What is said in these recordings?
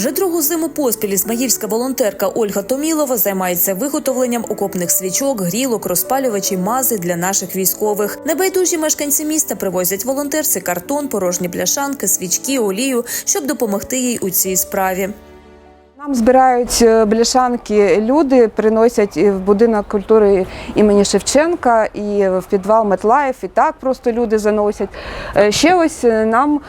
Вже другу зиму поспіль ізмаїльська волонтерка Ольга Томілова займається виготовленням окопних свічок, грілок, розпалювачів, мази для наших військових. Небайдужі мешканці міста привозять волонтерці картон, порожні пляшанки, свічки, олію, щоб допомогти їй у цій справі. Нам збирають е, бляшанки люди, приносять в будинок культури імені Шевченка, і в підвал Метлаїв, і так просто люди заносять. Е, Ще ось е, нам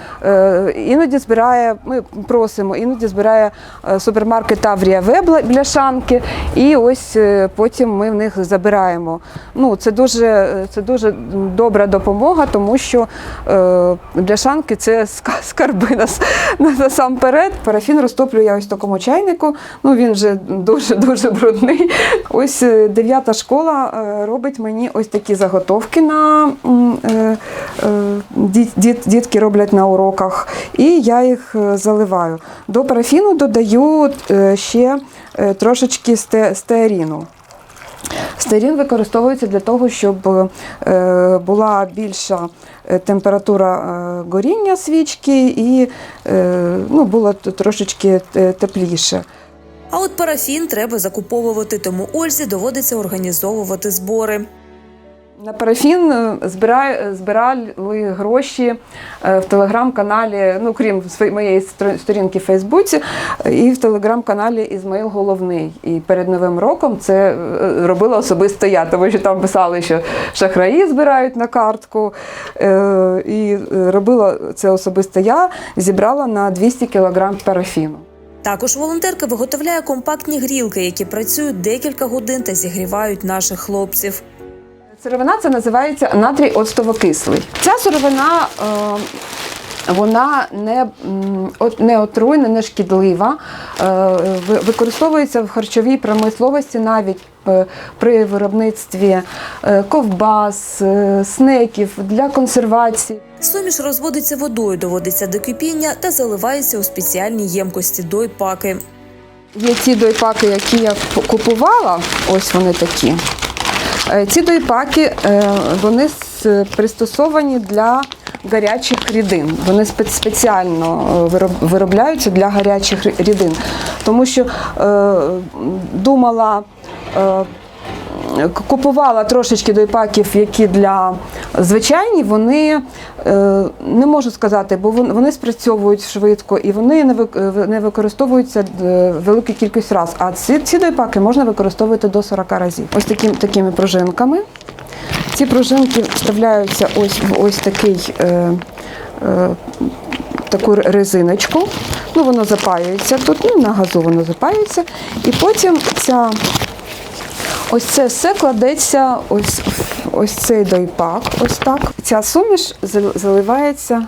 іноді збирає, ми просимо, іноді збирає супермаркет Таврія В бляшанки, і ось потім ми в них забираємо. Ну, це дуже, це дуже добра допомога, тому що бляшанки це скарби нас насамперед. Парафін розтоплюю я ось такому чайнику. Ну він вже дуже дуже брудний. Ось е, дев'ята школа е, робить мені ось такі заготовки на е, діт- діт- дітки роблять на уроках, і я їх заливаю. До парафіну додаю ще трошечки сте- стеаріну. Стеарін використовується для того, щоб е, була більша е, температура е, горіння свічки і ну, було трошечки тепліше. А от парафін треба закуповувати, тому Ользі доводиться організовувати збори. На парафін е, збирали гроші е, в телеграм-каналі, ну крім моєї сторінки в Фейсбуці, е, і в телеграм-каналі Ізмаїл Головний. І перед Новим роком це е, робила особисто я, тому що там писали, що шахраї збирають на картку. Е, І е, робила це особисто я, зібрала на 200 кілограм парафіну. Також волонтерка виготовляє компактні грілки, які працюють декілька годин та зігрівають наших хлопців. Сировина це називається натрій оцтово-кислий. Ця сировина е, вона не, не отруйна, не шкідлива. Е, використовується в харчовій промисловості навіть е, при виробництві ковбас, снеків для консервації. Суміш розводиться водою, доводиться до кипіння та заливається у спеціальні ємкості дойпаки. Є ті дойпаки, які я купувала, ось вони такі. Е, Ці дойпаки е, вони пристосовані для гарячих рідин. Вони спе- спеціально е, виробляються для гарячих рідин. Тому що думала. Купувала трошечки дойпаків, які для звичайні, вони е, не можу сказати, бо вони спрацьовують швидко і вони не вик- не використовуються е, велику кількість разів. А ці, ці дойпаки можна використовувати до 40 разів. Ось таким, такими пружинками. Ці пружинки вставляються ось в ось такий. Е, Таку резиночку, ну воно запаюється тут, ну на газу воно запаюється, і потім ця Ось це все кладеться ось ось цей дойпак. Ось так. Ця суміш заливається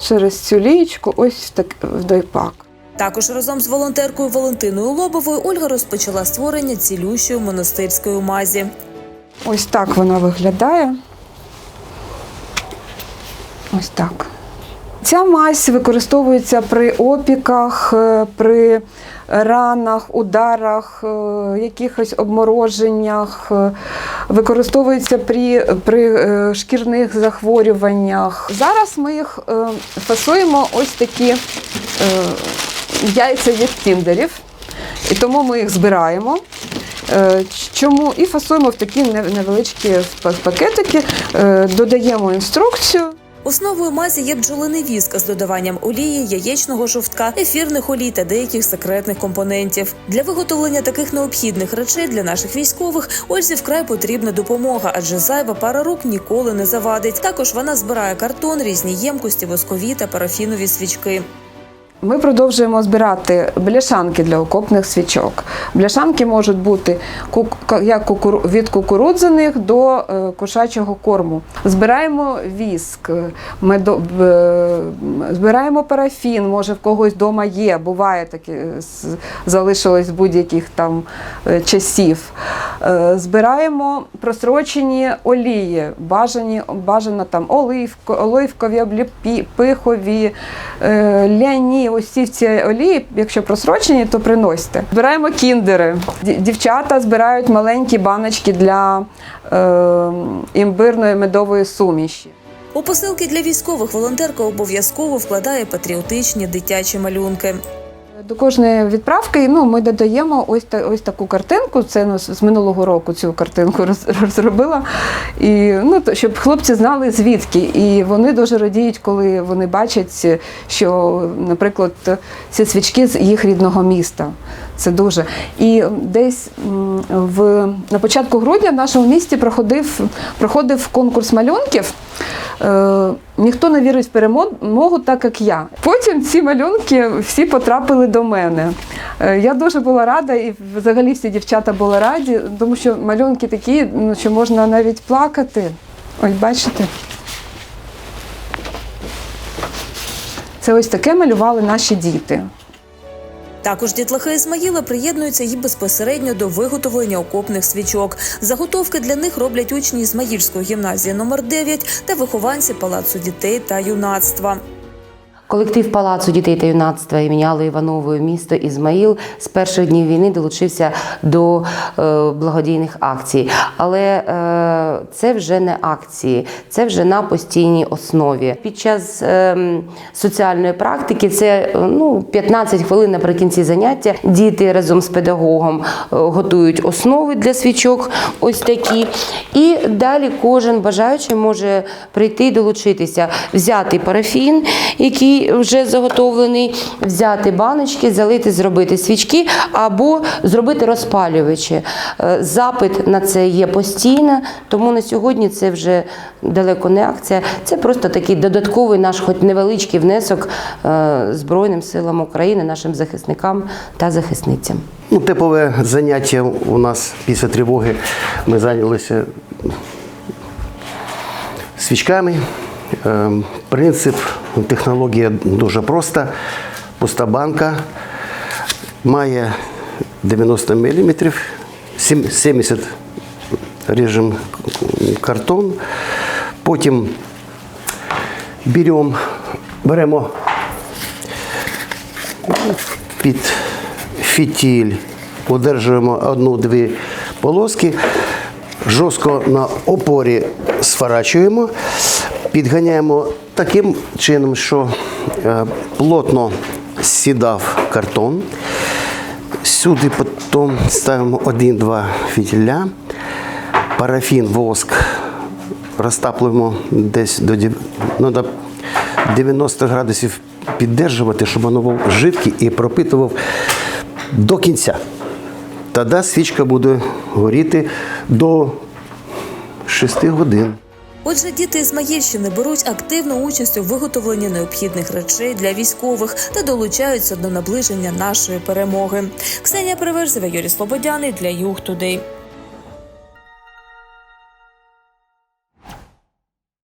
через цю лієчку ось в, так, в дойпак. Також разом з волонтеркою Валентиною Лобовою Ольга розпочала створення цілющої монастирської мазі. Ось так вона виглядає. Ось так. Ця мазь використовується при опіках, е, при ранах, ударах, е, якихось обмороженнях, е, використовується при, при е, шкірних захворюваннях. Зараз ми їх фасуємо ось такі яйця від тіндерів, і тому ми їх збираємо. Чому і фасуємо в такі невеличкі па- пакетики, додаємо інструкцію. Основою масі є бджолиний віск з додаванням олії, яєчного жовтка, ефірних олій та деяких секретних компонентів. Для виготовлення таких необхідних речей для наших військових Ользі вкрай потрібна допомога, адже зайва пара рук ніколи не завадить. Також вона збирає картон, різні ємкості, воскові та парафінові свічки. Ми продовжуємо збирати бляшанки для окопних свічок. Бляшанки можуть бути як від кукурудзяних до е, кошачого корму. Збираємо віск, е, збираємо парафін, може в когось вдома є, буває таке, е, залишилось з будь-яких там часів. Е, Збираємо просрочені олії, бажані, бажано там оливко, оливкові, обліпі, пихові, е, ляні. Ось ці олії, якщо просрочені, то приносьте. Збираємо кіндери. Дівчата збирають маленькі баночки для е, імбирної медової суміші. У посилки для військових волонтерка обов'язково вкладає патріотичні дитячі малюнки. До кожної відправки ну, ми додаємо ось, та, ось таку картинку. Це ну, з минулого року цю картинку роз- розробила. І, ну, то, щоб хлопці знали звідки. І вони дуже радіють, коли вони бачать, що, наприклад, ці свічки з їх рідного міста. Це дуже. І десь в, на початку грудня в нашому місті проходив, проходив конкурс малюнків. Е, ніхто не вірить в перемогу, так як я. Потім ці малюнки всі потрапили до мене. Е, я дуже була рада, і взагалі всі дівчата були раді, тому що малюнки такі, ну, що можна навіть плакати. Ось бачите. Це ось таке малювали наші діти. Також дітлахи Ісмаїла приєднуються і безпосередньо до виготовлення окопних свічок. Заготовки для них роблять учні Ісмаїльської гімназії номер 9 та вихованці палацу дітей та юнацтва. Колектив Палацу дітей та юнацтва імені Алли Іванової місто Ізмаїл з перших днів війни долучився до е, благодійних акцій. Але е, це вже не акції, це вже на постійній основі. Під час е, соціальної практики це е, ну, 15 хвилин наприкінці заняття. Діти разом з педагогом готують основи для свічок, ось такі. І далі кожен бажаючий може прийти і долучитися, взяти парафін, який вже заготовлений, взяти баночки, залити, зробити свічки або зробити розпалювачі. Е, Запит на це є постійно, тому на сьогодні це вже далеко не акція. Це просто такий додатковий наш, хоч невеличкий внесок е, Збройним силам України, нашим захисникам та захисницям. Ну, типове заняття у нас після тривоги. Ми зайнялися свічками. Ем, Принцип, технологія дуже проста. Пуста банка має 90 мм, 70 режем картон. Потім беремо, беремо під фітіль, одержуємо одну-дві полоски, жорстко на опорі сворачуємо, підганяємо таким чином, що е, плотно сідав картон. Сюди потім ставимо один-два фітіля, парафін, воск розтаплюємо десь до ну, до 90 градусів піддержувати, щоб воно був жидкий і пропитував до кінця. Тоді свічка буде горіти до 6 годин. Отже, діти Ізмаїльщини беруть активну участь у виготовленні необхідних речей для військових та долучаються до наближення нашої перемоги. Ксенія Переверзева, Юрій Слободяний для Юг Тудей.